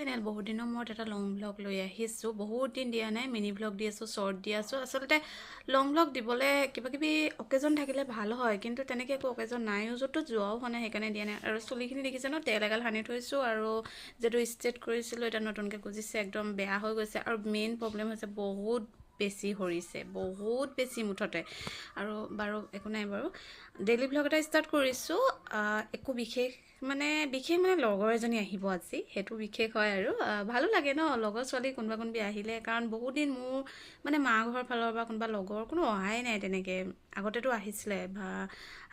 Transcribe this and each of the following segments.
Channel বহুত দিনৰ মূৰত এটা লং ব্লগ লৈ আহিছোঁ। বহুত দিন দিয়া নাই মিনি ব্লগ দি আছোঁ শ্বৰ্ট দি আছোঁ। আচলতে লং ব্লগ দিবলৈ কিবা কিবি অকেজন থাকিলে ভাল হয় কিন্তু তেনেকৈ একো অকেজন নাইও য'তো যোৱাও হোৱা নাই সেইকাৰণে দিয়া নাই। আৰু চুলিখিনি দেখিছে ন তেল এগাল সানি থৈছোঁ আৰু যিহেতু ষ্ট্ৰেট কৰিছিলোঁ এতিয়া নতুনকৈ গুজিছে একদম বেয়া হৈ গৈছে। আৰু মেইন প্ৰব্লেম হৈছে বহুত বেছি সৰিছে বহুত বেছি মুঠতে। আৰু বাৰু একো নাই বাৰু। ডেইলি ব্লগ এটা ষ্টাৰ্ট কৰিছোঁ একো বিশেষ মানে বিশেষ মানে লগৰ এজনী আহিব আজি সেইটো বিশেষ হয় আৰু। ভালো লাগে ন লগৰ ছোৱালী কোনোবা কোনোবি আহিলে কাৰণ বহুত দিন মোৰ মানে মা ঘৰৰ ফালৰ পৰা কোনোবা লগৰ কোনো অহাই নাই তেনেকৈ। আগতেতো আহিছিলে বা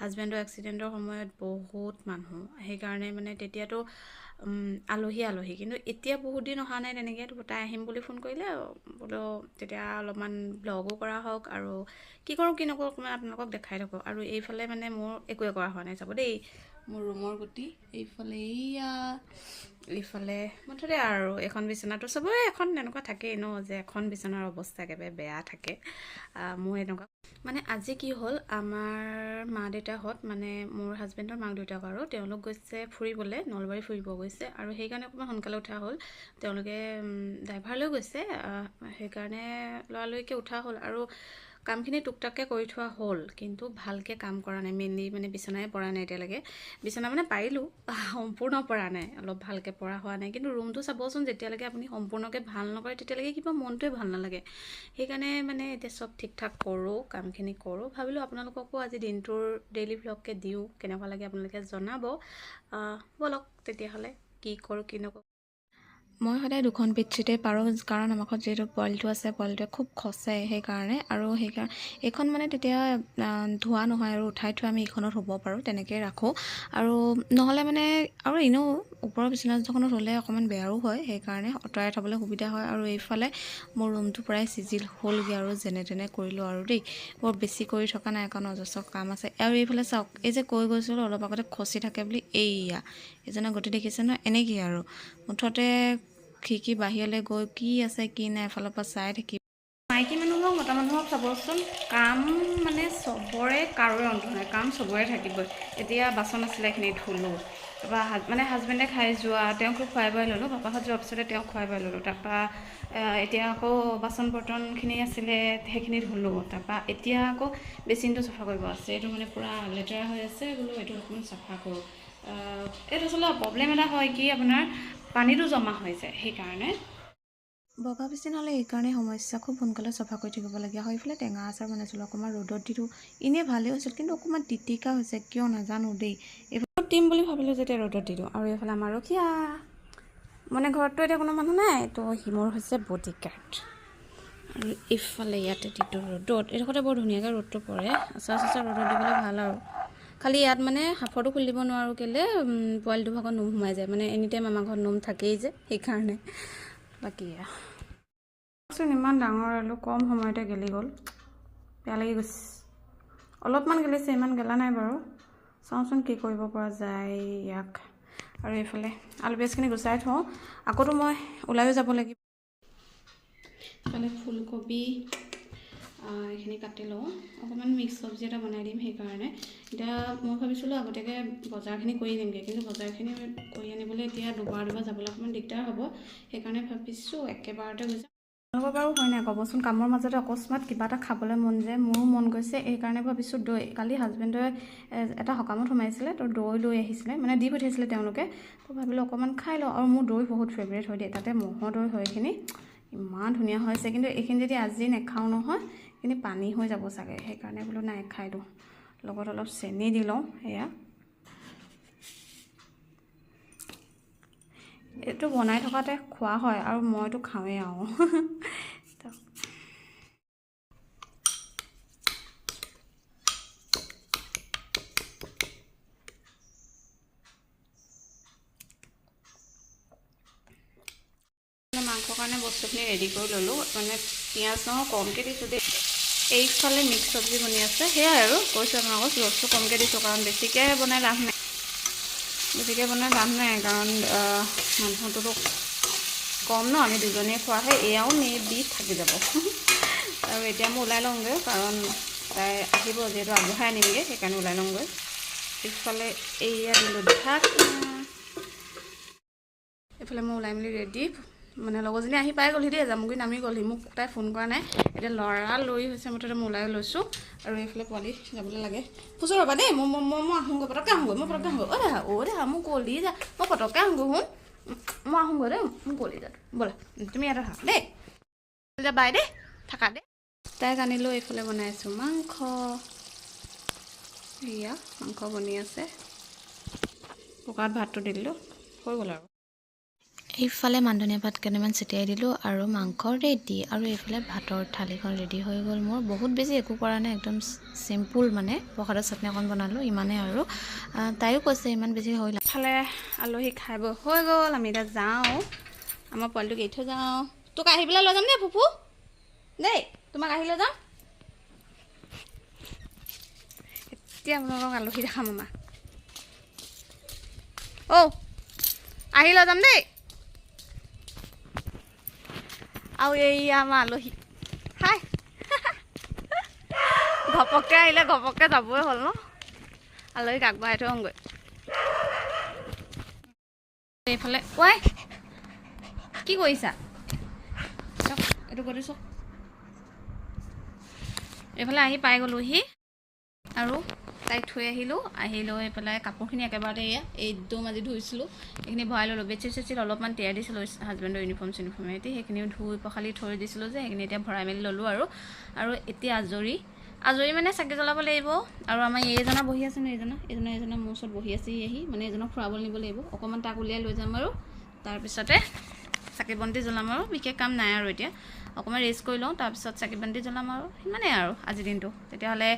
হাজবেণ্ডৰ এক্সিডেণ্টৰ সময়ত বহুত মানুহ। সেইকাৰণে মানে তেতিয়াতো আলহী আলহী। কিন্তু এতিয়া বহুত দিন অহা নাই তেনেকৈ তাই আহিম বুলি ফোন কৰিলে বোলো তেতিয়া অলপমান ব্লগো কৰা হওক আৰু কি কৰোঁ কি নকৰোঁ অকণমান আপোনালোকক দেখাই থাকোঁ। আৰু এইফালে মানে মোৰ একোৱে কৰা হোৱা নাই চাব দেই। মোৰ ৰুমৰ গুটি এইফালে এইয়া এইফালে মুঠতে আৰু এখন বিচনাটো চবৰে এখন এনেকুৱা থাকেই ন যে এখন বিচনাৰ অৱস্থা একেবাৰে বেয়া থাকে। মোৰ এনেকুৱা মানে আজি কি হ'ল আমাৰ মা দেউতাহঁত মানে মোৰ হাজবেণ্ডৰ মাক দেউতাক আৰু তেওঁলোক গৈছে ফুৰিবলৈ নলবাৰী ফুৰিব গৈছে আৰু সেইকাৰণে অকণমান সোনকালে উঠা হ'ল। তেওঁলোকে ড্ৰাইভাৰ লৈ গৈছে সেইকাৰণে লৰালৰিকৈ উঠা হ'ল আৰু কামখিনি টুকটাককৈ কৰি থোৱা হ'ল কিন্তু ভালকৈ কাম কৰা নাই মেইনলি মানে বিচনাই পৰা নাই এতিয়ালৈকে। বিচনা মানে পাৰিলোঁ সম্পূৰ্ণ পৰা নাই অলপ ভালকৈ পৰা হোৱা নাই। কিন্তু ৰুমটো চাবচোন যেতিয়ালৈকে আপুনি সম্পূৰ্ণকৈ ভাল নকৰে তেতিয়ালৈকে কিবা মনটোৱে ভাল নালাগে। সেইকাৰণে মানে এতিয়া চব ঠিক ঠাক কৰোঁ কামখিনি কৰোঁ। ভাবিলোঁ আপোনালোককো আজি দিনটোৰ ডেইলি ভ্লগকৈ দিওঁ কেনেকুৱা লাগে আপোনালোকে জনাব। ব'লক তেতিয়াহ'লে কি কৰোঁ কি নকৰোঁ। মই সদায় দুখন বেডশ্বীটে পাৰোঁ কাৰণ আমাৰ ঘৰত যিহেতু পোৱালিটো আছে পোৱালিটোৱে খুব খচে সেইকাৰণে। আৰু সেইকাৰণে এইখন মানে তেতিয়া ধোৱা নহয় আৰু উঠাই থৈ আমি এইখনত শুব পাৰোঁ তেনেকৈ ৰাখোঁ। আৰু নহ'লে মানে আৰু এনেও ওপৰৰ বিচনাখনত হ'লে অকণমান বেয়াও হয় সেইকাৰণে আঁতৰাই থ'বলৈ সুবিধা হয়। আৰু এইফালে মোৰ ৰুমটো প্ৰায় চিজিল হ'লগৈ আৰু যেনে তেনে কৰিলোঁ আৰু দেই। বৰ বেছি কৰি থকা নাই কাৰণ অজস্ৰ কাম আছে। আৰু এইফালে চাওক এই যে কৈ গৈছিলোঁ অলপ আগতে খচি থাকে বুলি এইয়া এজনে গতি দেখিছে ন এনেকেই আৰু। মুঠতে খিৰিকী বাহিৰলৈ গৈ কি আছে কি নাই এফালৰ পৰা চাই থাকিব মাইকী মানুহক মতা মানুহক চাবচোন কাম মানে চবৰে কাৰোৰে অন্ত নাই কাম চবৰে থাকিবই। এতিয়া বাচন আছিলে এইখিনি ধুলোঁ। তাৰপৰা মানে হাজবেণ্ডে খাই যোৱা তেওঁকো খুৱাই বোৱাই ল'লোঁ পাপাহঁত যোৱাৰ পিছতে তেওঁক খুৱাই বোৱাই ল'লোঁ। তাৰপৰা এতিয়া আকৌ বাচন বৰ্তনখিনি আছিলে সেইখিনি ধুলোঁ। তাৰপৰা এতিয়া আকৌ বেচিনটো চাফা কৰিব আছে। এইটো মানে পূৰা লেতেৰা হৈ আছে বোলো এইটো অকণমান চাফা কৰোঁ। এইটো আচলতে প্ৰব্লেম এটা হয় কি আপোনাৰ পানীটো জমা হৈ যায় সেইকাৰণে। বগা বেচিন হ'লে এইকাৰণে সমস্যা খুব সোনকালে চফা কৰি থাকিবলগীয়া হয়। এইফালে টেঙা আচাৰ বনাইছিলোঁ অকণমান ৰ'দত দিলোঁ এনেই ভালেই হৈছিল কিন্তু অকণমান তিতিকা হৈছে কিয় নাজানো দেই। এইফালে দিম বুলি ভাবিলোঁ যেতিয়া ৰ'দত দি দিওঁ। আৰু এইফালে আমাৰ ৰখীয়া। মানে ঘৰততো এতিয়া কোনো মানুহ নাই তো হিমৰ হৈছে বডি গাৰ্ড আৰু ইফালে ইয়াতে দিলোঁ ৰ'দত। এইডোখৰতে বৰ ধুনীয়াকৈ ৰ'দটো পৰে। আচাৰ চাচাৰ ৰ'দত দিবলৈ ভাল আৰু। খালি ইয়াত মানে সাফৰটো খুলি দিব নোৱাৰোঁ কেলৈ পোৱালিটো ভাগত নোম সোমাই যায়। মানে এনি টাইম আমাৰ ঘৰত নোম থাকেই যে সেইকাৰণে। বাকী চোন ইমান ডাঙৰ আলু কম সময়তে গেলি গ'ল। বেয়া লাগি গৈছে। অলপমান গেলিছে ইমান গেলা নাই বাৰু। চাওঁচোন কি কৰিব পৰা যায় ইয়াক। আৰু এইফালে আলু পিঁয়াজখিনি গুচাই থওঁ। আকৌতো মই ওলাইও যাব লাগিব। এইফালে ফুলকবি এইখিনি কাটি লওঁ। অকণমান মিক্স চব্জি এটা বনাই দিম সেইকাৰণে। এতিয়া মই ভাবিছিলোঁ আগতীয়াকৈ বজাৰখিনি কৰি দিমগৈ কিন্তু বজাৰখিনি কৰি আনিবলৈ এতিয়া দুবাৰ দুবাৰ যাবলৈ অকণমান দিগদাৰ হ'ব। সেইকাৰণে ভাবিছোঁ একেবাৰতে গৈ যাম আপোনালোকৰ বাৰু হয় নাই? ক'বচোন কামৰ মাজতে অকস্মাত কিবা এটা খাবলৈ মন যায় মোৰো মন গৈছে। এইকাৰণে ভাবিছোঁ দৈ। কালি হাজবেণ্ডে এটা সকামত সোমাইছিলে তো দৈ লৈ আহিছিলে মানে দি পঠিয়াইছিলে তেওঁলোকে। তো ভাবিলোঁ অকণমান খাই লওঁ। আৰু মোৰ দৈ বহুত ফেভৰেট হয় দেই তাতে ম'হৰ দৈ হয় এইখিনি। ইমান ধুনীয়া হৈছে। কিন্তু এইখিনি যদি আজি নাখাওঁ নহয় এইখিনি পানী হৈ যাব চাগে সেইকাৰণে বোলো নাই খাই দিওঁ লগত অলপ চেনি দি লওঁ সেয়া এইটো বনাই থকাতে খোৱা হয় আৰু মইতো খাওঁৱেই আৰু। মাংসৰ কাৰণে বস্তুখিনি ৰেডি কৰি ল'লোঁ। মানে পিঁয়াজ নহয় কমকৈ দিছোঁ দেই। এইফালে মিক্স চব্জি বনি আছে। সেয়াই আৰু। কৈছোঁ আপোনালোকক, ৰসটো কমকৈ দিছোঁ, কাৰণ বেছিকৈ বনাই লাভ নাই। বেছিকৈ বনাই লাভ নাই, কাৰণ মানুহটোতো কম ন, আমি দুজনীয়ে খোৱাহে, এয়াও মে বি থাকি যাব। আৰু এতিয়া মই ওলাই লওঁগৈ, কাৰণ তাই আহিব, যিহেতু আগবঢ়াই আনিমগৈ, সেইকাৰণে ওলাই লওঁগৈ। পিছফালে এয়া দিলোঁ। ঢাকনা এইফালে মই ওলাই মেলি ৰেডি মানে লগৰজনী আহি পাই গ'লহি দেই জামুগুৰি নামি গ'লহি মোক তাই ফোন কৰা নাই। এতিয়া ল'ৰা লৈ হৈছে মুঠতে মই ওলাই লৈছোঁ। আৰু এইফালে পোৱালি যাবলৈ লাগে। খুচৰ ৰ'বা দেই মই মই মই আহোঁগৈ পটককৈ আহোঁগৈ মই পটককৈ আহোঁগৈ। অ' দেহা অ' দেহা মোক কলি যা মই পটককৈ আহোঁগৈ শুন। মই আহোঁগৈ দেই মোক কলি যা ব'লা তুমি ইয়াতে থাকা দেই। বাই দেই থাকা দেই। তাইক আনিলোঁ এইফালে বনাইছোঁ মাংস। এয়া মাংস বনি আছে। কুকাৰত ভাতটো দিলোঁ হৈ গ'ল আৰু। এইফালে মানধনীয়া পাত কেইটামান ছটিয়াই দিলোঁ আৰু মাংস ৰেডি আৰু এইফালে ভাতৰ থালিখন ৰেডি হৈ গ'ল মোৰ। বহুত বেছি একো কৰা নাই একদম চিম্পুল মানে। প্ৰসাদৰ চাটনি অকণ বনালোঁ ইমানেই আৰু। তাইও কৈছে ইমান বেছি হৈ ইফালে আলহী খাই বৈ হৈ গ'ল আমি এতিয়া যাওঁ। আমাৰ পোৱালিটোক এৰি থৈ যাওঁ। তোক আহি পেলাই লৈ যাম দেই ফুফু। দেই তোমাক আহি লৈ যাম। এতিয়া আপোনালোকক আলহী দেখাম আমাৰ অ' আহি লৈ যাম দেই। আৰু এইয়া আমাৰ আলহী হাই। ঘপককৈ আহিলে ঘপককৈ যাবই হ'ল ন? আলহীক আগবঢ়াই থৈ এইফালে ঐ কি কৰিছা? এইটো কৰি দিছোঁ এইফালে আহি পাই গ'লোহি আৰু তাইক থৈ আহিলোঁ। আহি লৈ পেলাই কাপোৰখিনি একেবাৰতে এয়া একদম আজি ধুইছিলোঁ। এইখিনি ভৰাই ল'লোঁ। বেডশ্বীট চেডশ্বীট অলপমান তিয়াই দিছিলোঁ হাজবেণ্ডৰ ইউনিফৰ্ম চিউনিফৰ্ম সৈতে সেইখিনিও ধুই পখালি থৈ দিছিলোঁ যে সেইখিনি এতিয়া ভৰাই মেলি ল'লোঁ আৰু। আৰু এতিয়া আজৰি। আজৰি মানে চাকি জ্বলাব লাগিব। আৰু আমাৰ এইজনা বহি আছে ন এইজনা? এইজনা এইজনা মোৰ ওচৰত বহি আছে আহি। মানে এইজনক ফুৰাবলৈ নিব লাগিব। অকণমান তাক উলিয়াই লৈ যাম আৰু। তাৰপিছতে চাকি বন্তি জ্বলাম আৰু। বিশেষ কাম নাই আৰু এতিয়া। অকণমান ৰেষ্ট কৰি লওঁ, তাৰপিছত চাকি বন্তি জ্বলাম আৰু, সিমানেই আৰু আজিৰ দিনটো। তেতিয়াহ'লে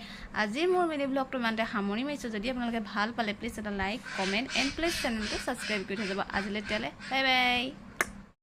আজিৰ মোৰ মিনি ব্লগটো ইমানতে সামৰি মাৰিছোঁ। যদি আপোনালোকে ভালো পালে প্লিজ এটা লাইক কমেণ্ট এণ্ড প্লিজ চেনেলটো ছাবস্ক্ৰাইব কৰি থৈ যাব। আজিলৈ তেতিয়াহ'লে বাই বাই